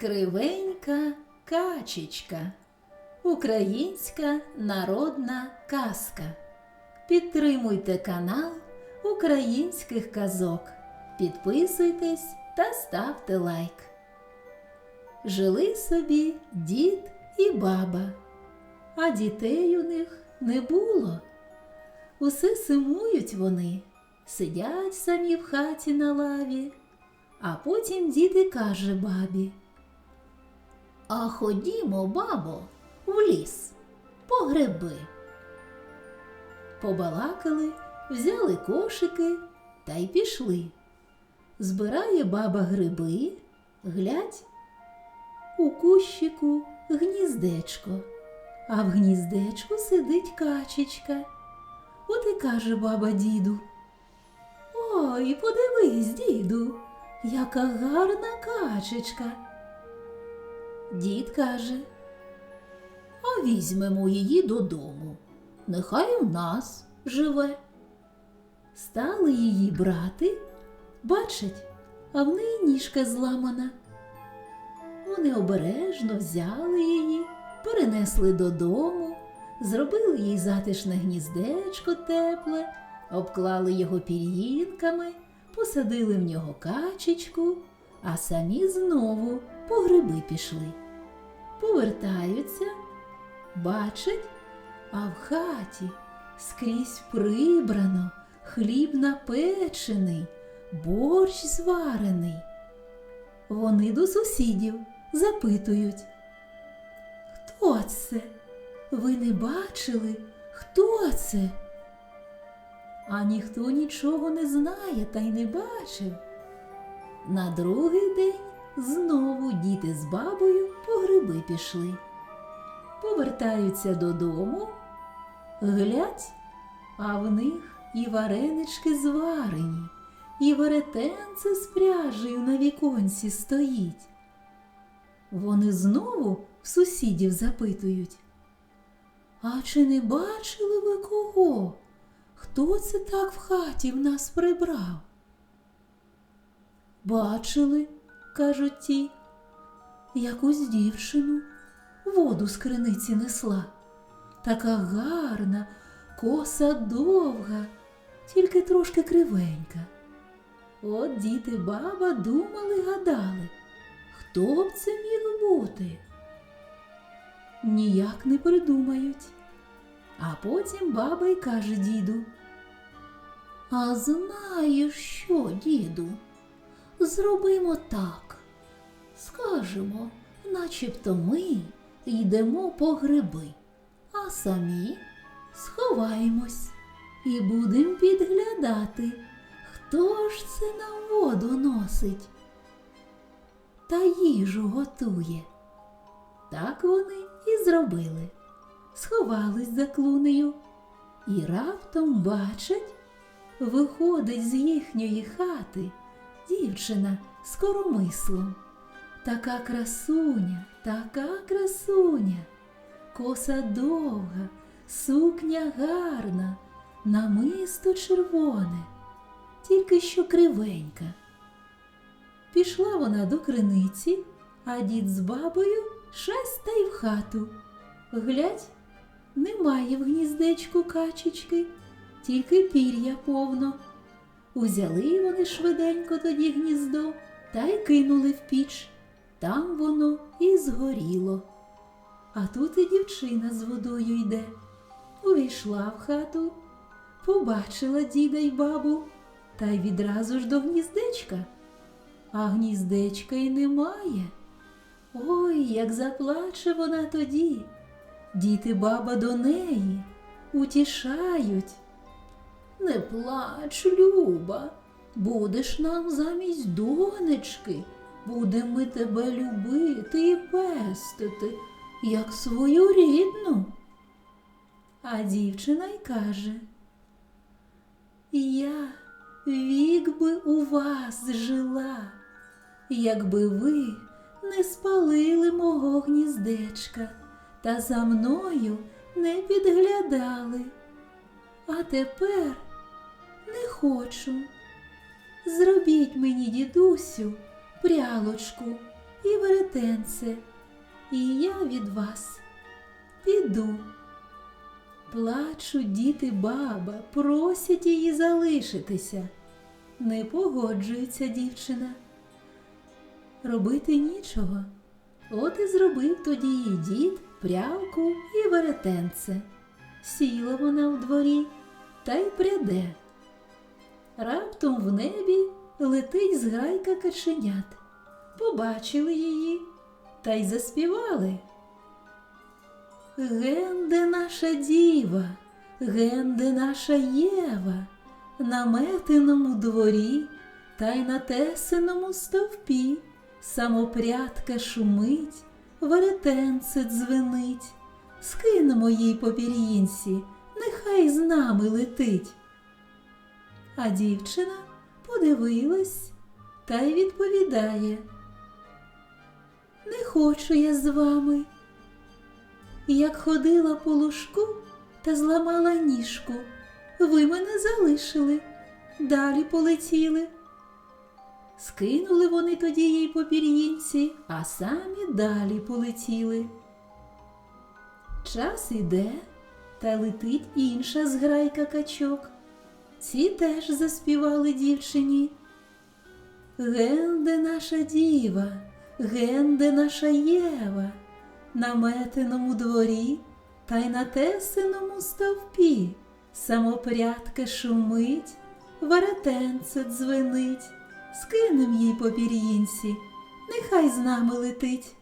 Кривенька качечка. Українська народна казка. Підтримуйте канал українських казок. Підписуйтесь та ставте лайк. Жили собі дід і баба, а дітей у них не було. Усе симують вони, сидять самі в хаті на лаві, а потім дід і каже бабі. А ходімо, бабо, в ліс, по гриби. Побалакали, взяли кошики та й пішли. Збирає баба гриби, глядь, у кущику гніздечко, а в гніздечку сидить качечка. От і каже баба діду. Ой, подивись, діду, яка гарна качечка. Дід каже, а візьмемо її додому. Нехай у нас живе. Стали її брати, бачать, а в неї ніжка зламана. Вони обережно взяли її, перенесли додому, зробили їй затишне гніздечко тепле, обклали його пір'їнками, посадили в нього качечку, а самі знову по гриби пішли. Повертаються, бачать, а в хаті скрізь прибрано, хліб напечений, борщ зварений. Вони до сусідів запитують. Хто це? Ви не бачили? Хто це? А ніхто нічого не знає та й не бачив. На другий день знову діти з бабою по гриби пішли. Повертаються додому, глядь, а в них і варенички зварені, і веретенце з пряжею на віконці стоїть. Вони знову в сусідів запитують. А чи не бачили ви кого? Хто це так в хаті в нас прибрав? Бачили, кажуть ті, якусь дівчину воду з криниці несла. Така гарна, коса довга, тільки трошки кривенька. От діти баба думали, гадали, хто б це міг бути? Ніяк не придумають. А потім баба й каже діду. А знаєш що, діду? Зробимо так. Скажемо, начебто ми йдемо по гриби, а самі сховаємось і будемо підглядати, хто ж це на воду носить та їжу готує. Так вони і зробили. Сховались за клунею і раптом бачать, виходить з їхньої хати дівчина з коромислом. Така красуня, така красуня, коса довга, сукня гарна, намисто червоне, тільки що кривенька. Пішла вона до криниці, а дід з бабою шесть та й в хату. Глядь, немає в гніздечку качечки, тільки пір'я повно. Узяли вони швиденько тоді гніздо та й кинули в піч. Там воно і згоріло. А тут і дівчина з водою йде. Увійшла в хату, побачила діда й бабу, та й відразу ж до гніздечка. А гніздечка й немає. Ой, як заплаче вона тоді. Діти баба до неї утішають. Не плач, Люба, будеш нам замість донечки, будемо ми тебе любити і пестити, як свою рідну. А дівчина й каже, я вік би у вас жила, якби ви не спалили мого гніздечка та за мною не підглядали. А тепер не хочу. Зробіть мені, дідусю, прялочку, і веретенце, і я від вас піду. Плачуть діти баба, просять її залишитися. Не погоджується дівчина. Робити нічого. От і зробив тоді її дід прялку і веретенце. Сіла вона в дворі та й пряде. Раптом в небі летить зграйка каченят. Побачили її та й заспівали. Генде наша діва, генде наша Єва, на метиному дворі та й на тесеному стовпі, самопрядка шумить, веретенце дзвенить, скинемо їй по пір'їнці, нехай з нами летить. А дівчина подивилась та й відповідає. Не хочу я з вами. Як ходила по лужку та зламала ніжку, ви мене залишили, далі полетіли. Скинули вони тоді їй по пір'їнці, а самі далі полетіли. Час іде, та летить інша зграйка качок. Ці теж заспівали дівчині. Генде наша діва, генде наша Єва, на метиному дворі та й на тесеному стовпі, самопрядка шумить, веретенце дзвенить, скинем їй по пір'їнці, нехай з нами летить.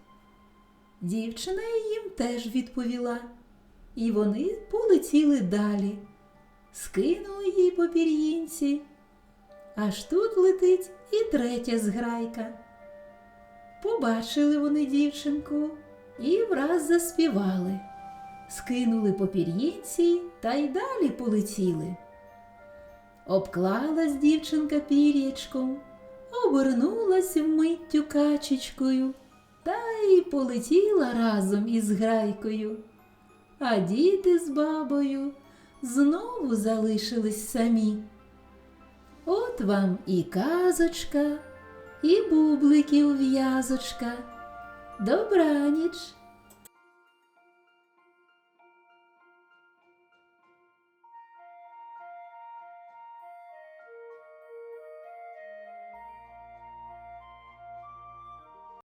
Дівчина їм теж відповіла, і вони полетіли далі, скинули їй по пір'їнці. Аж тут летить і третя зграйка. Побачили вони дівчинку і враз заспівали, скинули по пір'їнці та й далі полетіли. Обклалась дівчинка пір'ячком, обернулась вмиттю качечкою та й полетіла разом із грайкою. А діти з бабою знову залишились самі. От вам і казочка, і бубликів в'язочка. Добраніч!